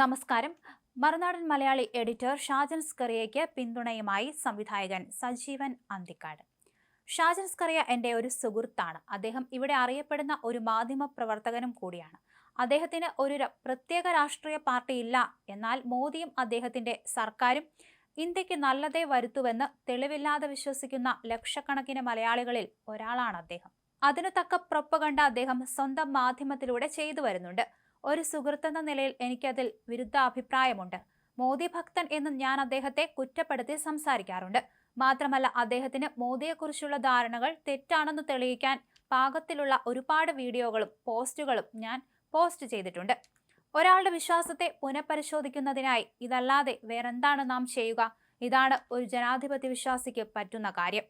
നമസ്കാരം. മറുനാടൻ മലയാളി എഡിറ്റർ ഷാജൻ സ്കറിയയ്ക്ക് പിന്തുണയുമായി സംവിധായകൻ സജീവൻ അന്തിക്കാട്. ഷാജൻ സ്കറിയ എന്റെ ഒരു സുഹൃത്താണ്. അദ്ദേഹം ഇവിടെ അറിയപ്പെടുന്ന ഒരു മാധ്യമ പ്രവർത്തകനും കൂടിയാണ്. അദ്ദേഹത്തിന് ഒരു പ്രത്യേക രാഷ്ട്രീയ പാർട്ടി ഇല്ല. എന്നാൽ മോദിയും അദ്ദേഹത്തിന്റെ സർക്കാരും ഇന്ത്യയ്ക്ക് നല്ലതേ വരുത്തുവെന്ന് തെളിവില്ലാതെ വിശ്വസിക്കുന്ന ലക്ഷക്കണക്കിന് മലയാളികളിൽ ഒരാളാണ് അദ്ദേഹം. അതിനു തക്ക പ്രൊപ്പകണ്ട അദ്ദേഹം സ്വന്തം മാധ്യമത്തിലൂടെ ചെയ്തു വരുന്നുണ്ട്. ഒരു സുഹൃത്തെന്ന നിലയിൽ എനിക്കതിൽ വിരുദ്ധ അഭിപ്രായമുണ്ട് മോദി ഭക്തൻ എന്ന് ഞാൻ അദ്ദേഹത്തെ കുറ്റപ്പെടുത്തി സംസാരിക്കാറുണ്ട്. മാത്രമല്ല അദ്ദേഹത്തിന് മോദിയെക്കുറിച്ചുള്ള ധാരണകൾ തെറ്റാണെന്ന് തെളിയിക്കാൻ പാകത്തിലുള്ള ഒരുപാട് വീഡിയോകളും പോസ്റ്റുകളും ഞാൻ പോസ്റ്റ് ചെയ്തിട്ടുണ്ട്. ഒരാളുടെ വിശ്വാസത്തെ പുനഃപരിശോധിക്കുന്നതിനായി ഇതല്ലാതെ വേറെന്താണ് നാം ചെയ്യുക? ഇതാണ് ഒരു ജനാധിപത്യ വിശ്വാസിക്ക് പറ്റുന്ന കാര്യം.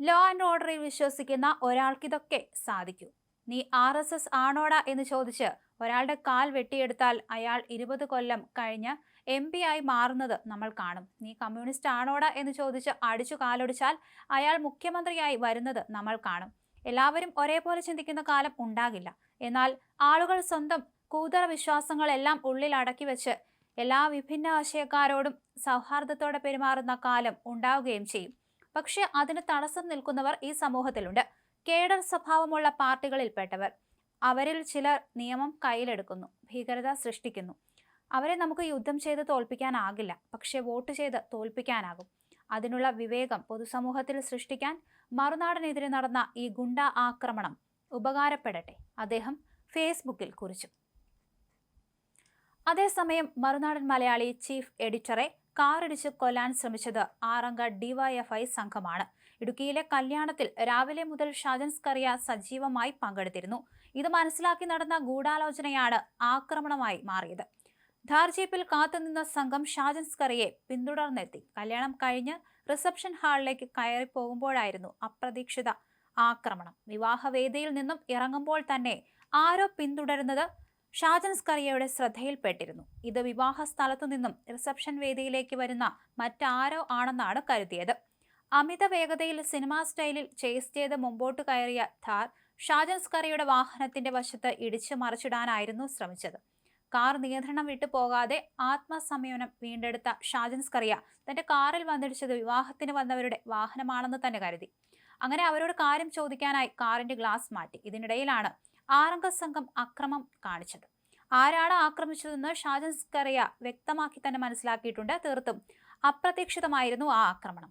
ലോ ആൻഡ് ഓർഡറിൽ വിശ്വസിക്കുന്ന ഒരാൾക്കിതൊക്കെ സാധിക്കൂ. നീ ആർ എസ് എസ് ആണോടാ എന്ന് ചോദിച്ച് ഒരാളുടെ കാൽ വെട്ടിയെടുത്താൽ അയാൾ ഇരുപത് കൊല്ലം കഴിഞ്ഞ് എം പി ആയി മാറുന്നത് നമ്മൾ കാണും. നീ കമ്മ്യൂണിസ്റ്റ് ആണോടാ എന്ന് ചോദിച്ച് അടിച്ചു കാലൊടിച്ചാൽ അയാൾ മുഖ്യമന്ത്രിയായി വരുന്നത് നമ്മൾ കാണും. എല്ലാവരും ഒരേപോലെ ചിന്തിക്കുന്ന കാലം ഉണ്ടാകില്ല. എന്നാൽ ആളുകൾ സ്വന്തം കൂതറ വിശ്വാസങ്ങളെല്ലാം ഉള്ളിൽ അടക്കി വെച്ച് എല്ലാ വിഭിന്ന ആശയക്കാരോടും സൗഹാർദ്ദത്തോടെ പെരുമാറുന്ന കാലം ഉണ്ടാവുകയും ചെയ്യും. പക്ഷെ അതിന് തടസ്സം നിൽക്കുന്നവർ ഈ സമൂഹത്തിലുണ്ട്. കേഡർ സ്വഭാവമുള്ള പാർട്ടികളിൽപ്പെട്ടവർ. അവരിൽ ചിലർ നിയമം കയ്യിലെടുക്കുന്നു ഭീകരത സൃഷ്ടിക്കുന്നു. അവരെ നമുക്ക് യുദ്ധം ചെയ്ത് തോൽപ്പിക്കാനാകില്ല പക്ഷേ വോട്ട് ചെയ്ത് തോൽപ്പിക്കാനാകും. അതിനുള്ള വിവേകം പൊതുസമൂഹത്തിൽ സൃഷ്ടിക്കാൻ മറുനാടനെതിരെ നടന്ന ഈ ഗുണ്ട ആക്രമണം ഉപകാരപ്പെടട്ടെ അദ്ദേഹം ഫേസ്ബുക്കിൽ കുറിച്ചു. അതേസമയം മറുനാടൻ മലയാളി ചീഫ് എഡിറ്ററെ കാറിടിച്ച് കൊല്ലാൻ ശ്രമിച്ചത് ആറംഗ ഡിവൈഎഫ്ഐ സംഘമാണ്. ഇടുക്കിയിലെ കല്യാണത്തിൽ രാവിലെ മുതൽ ഷാജൻ സ്കറിയ സജീവമായി പങ്കെടുത്തിരുന്നു. ഇത് മനസ്സിലാക്കി നടന്ന ഗൂഢാലോചനയാണ് ആക്രമണമായി മാറിയത്. ധാർ ജീപ്പിൽ കാത്തുനിന്ന സംഘം ഷാജൻ സ്കറിയെ പിന്തുടർന്നെത്തി. കല്യാണം കഴിഞ്ഞ് റിസപ്ഷൻ ഹാളിലേക്ക് കയറി പോകുമ്പോഴായിരുന്നു അപ്രതീക്ഷിത ആക്രമണം. വിവാഹവേദിയിൽ നിന്നും ഇറങ്ങുമ്പോൾ തന്നെ ആരോ പിന്തുടരുന്നത് ഷാജൻ സ്കറിയയുടെ ശ്രദ്ധയിൽപ്പെട്ടിരുന്നു. ഇത് വിവാഹ സ്ഥലത്തു നിന്നും റിസപ്ഷൻ വേദിയിലേക്ക് വരുന്ന മറ്റാരോ ആണെന്നാണ് കരുതിയത്. അമിത വേഗതയിൽ സിനിമാ സ്റ്റൈലിൽ ചേസ് ചെയ്ത് മുമ്പോട്ട് കയറിയ ഥാർ ഷാജൻ സ്കറിയുടെ വാഹനത്തിന്റെ വശത്ത് ഇടിച്ചു മറിച്ചിടാനായിരുന്നു ശ്രമിച്ചത്. കാർ നിയന്ത്രണം വിട്ടു പോകാതെ ആത്മസംയമനം വീണ്ടെടുത്ത ഷാജൻ സ്കറിയ തന്റെ കാറിൽ വന്നിടിച്ചത് വിവാഹത്തിന് വന്നവരുടെ വാഹനമാണെന്ന് തന്നെ കരുതി. അങ്ങനെ അവരോട് കാര്യം ചോദിക്കാനായി കാറിന്റെ ഗ്ലാസ് മാറ്റി. ഇതിനിടയിലാണ് ആറംഗ സംഘം അക്രമം കാണിച്ചത്. ആരാണ് ആക്രമിച്ചതെന്ന് ഷാജൻ സ്കറിയ വ്യക്തമാക്കി തന്നെ മനസ്സിലാക്കിയിട്ടുണ്ട്. തീർത്തും അപ്രതീക്ഷിതമായിരുന്നു ആ ആക്രമണം.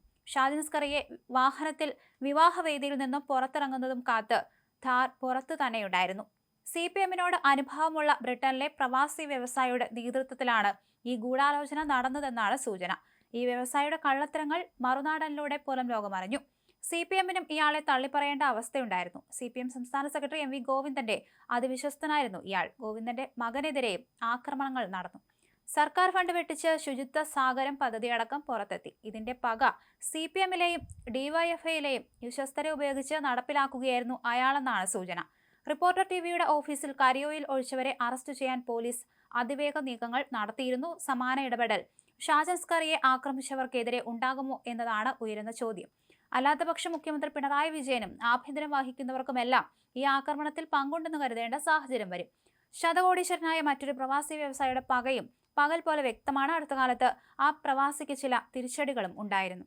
സ്കറിയെ വാഹനത്തിൽ വിവാഹവേദിയിൽ നിന്നും പുറത്തിറങ്ങുന്നതും കാത്ത് ധാർ പുറത്തു തന്നെയുണ്ടായിരുന്നു. സി പി എമ്മിനോട് അനുഭവമുള്ള ബ്രിട്ടനിലെ പ്രവാസി വ്യവസായിയുടെ നേതൃത്വത്തിലാണ് ഈ ഗൂഢാലോചന നടന്നതെന്നാണ് സൂചന. ഈ വ്യവസായിയുടെ കള്ളത്തരങ്ങൾ മറുനാടനിലൂടെ പുറം ലോകമറിഞ്ഞു. സി പി എമ്മിനും ഇയാളെ തള്ളിപ്പറയേണ്ട അവസ്ഥയുണ്ടായിരുന്നു. സി പി എം സംസ്ഥാന സെക്രട്ടറി എം വി ഗോവിന്ദന്റെ അതിവിശ്വസ്തനായിരുന്നു ഇയാൾ. ഗോവിന്ദന്റെ മകനെതിരെയും ആക്രമണങ്ങൾ നടന്നു. സർക്കാർ ഫണ്ട് വെട്ടിച്ച് ശുചിത്വ സാഗരം പദ്ധതിയടക്കം പുറത്തെത്തി. ഇതിന്റെ പക സി പി എമ്മിലെയും ഡിവൈഎഫ്ഐയിലെയും വിശ്വസ്തരെ ഉപയോഗിച്ച് നടപ്പിലാക്കുകയായിരുന്നു അയാളെന്നാണ് സൂചന. റിപ്പോർട്ടർ ടിവിയുടെ ഓഫീസിൽ കരിയോയിൽ ഒഴിച്ചവരെ അറസ്റ്റ് ചെയ്യാൻ പോലീസ് അതിവേഗ നീക്കങ്ങൾ നടത്തിയിരുന്നു. സമാന ഇടപെടൽ. ഷാജൻസ്കറിയെ ആക്രമിച്ചവർക്കെതിരെ ഉണ്ടാകുമോ എന്നതാണ് ഉയരുന്ന ചോദ്യം. അല്ലാത്തപക്ഷം മുഖ്യമന്ത്രി പിണറായി വിജയനും ആഭ്യന്തരം വഹിക്കുന്നവർക്കുമെല്ലാം ഈ ആക്രമണത്തിൽ പങ്കുണ്ടെന്ന് കരുതേണ്ട സാഹചര്യം വരും. ശതകോടീശ്വരനായ മറ്റൊരു പ്രവാസി വ്യവസായിയുടെ പകയും പകൽ പോലെ വ്യക്തമാണ് അടുത്ത കാലത്ത് ആ പ്രവാസിക്ക് ചില തിരിച്ചടികളും ഉണ്ടായിരുന്നു.